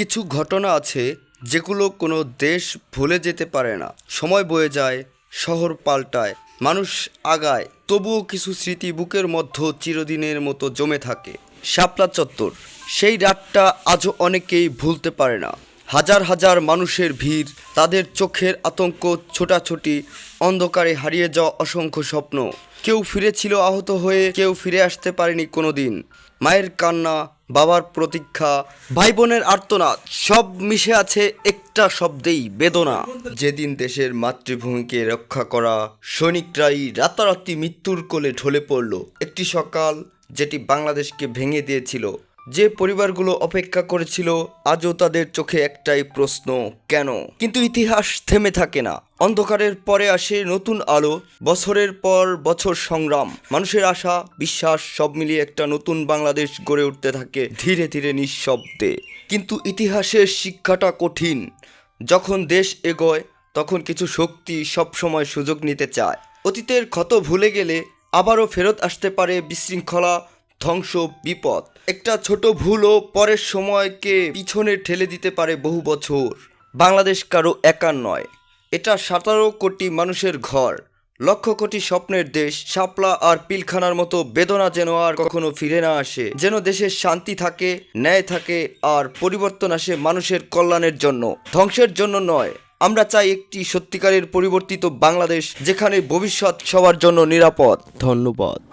কিছু ঘটনা আছে যেগুলো কোনো দেশ ভুলে যেতে পারে না। সময় বয়ে যায়, শহর পাল্টায়, মানুষ আগায়, তবুও কিছু স্মৃতি বুকের মধ্যে চিরদিনের মতো জমে থাকে। শাপলা চত্বর, সেই রাতটা আজও অনেকেই ভুলতে পারে না। হাজার হাজার মানুষের ভিড়, তাদের চোখের আতঙ্ক, ছোটাছুটি, অন্ধকারে হারিয়ে যাওয়া অসংখ্য স্বপ্ন। কেউ ফিরেছিল আহত হয়ে, কেউ ফিরে আসতে পারেনি কোনোদিন। মায়ের কান্না বাবার প্রতীক্ষা ভাই বোনের আর্তনাদ, সব মিশে আছে একটা শব্দেই বেদনা। যেদিন দেশের মাতৃভূমিকে রক্ষা করা সৈনিকরাই রাতারাতি মৃত্যুর কোলে ঢলে পড়ল। একটি সকাল যেটি বাংলাদেশকে ভেঙে দিয়েছিল। যে পরিবারগুলো অপেক্ষা করেছিল, আজও তাদের চোখে একটাই প্রশ্ন, কেন? কিন্তু ইতিহাস থেমে থাকে না। অন্ধকারের পরে আসে নতুন আলো, বছরের পর বছর সংগ্রাম। মানুষের আশা, বিশ্বাস সব মিলিয়ে একটা নতুন বাংলাদেশ গড়ে উঠতে থাকে ধীরে ধীরে নিঃশব্দে। কিন্তু ইতিহাসের শিক্ষাটা কঠিন। যখন দেশ এগোয়, তখন কিছু শক্তি সবসময় সুযোগ নিতে চায়। অতীতের ক্ষত ভুলে গেলে আবারও ফেরত আসতে পারে বিশৃঙ্খলা ধ্বংস বিপদ। একটা ছোট ভুলও পরের সময়কে পিছনে ঠেলে দিতে পারে বহু বছর। বাংলাদেশ কারও একার নয়। এটা সতেরো কোটি মানুষের ঘর। লক্ষ কোটি স্বপ্নের দেশ, শাপলা আর পিলখানার মতো বেদনা যেন আর কখনো ফিরে না আসে। যেন দেশের শান্তি থাকে, ন্যায় থাকে আর পরিবর্তন আসে মানুষের কল্যাণের জন্য। ধ্বংসের জন্য নয়। আমরা চাই একটি সত্যিকারের পরিবর্তিত বাংলাদেশ, যেখানে ভবিষ্যৎ সবার জন্য নিরাপদ। ধন্যবাদ।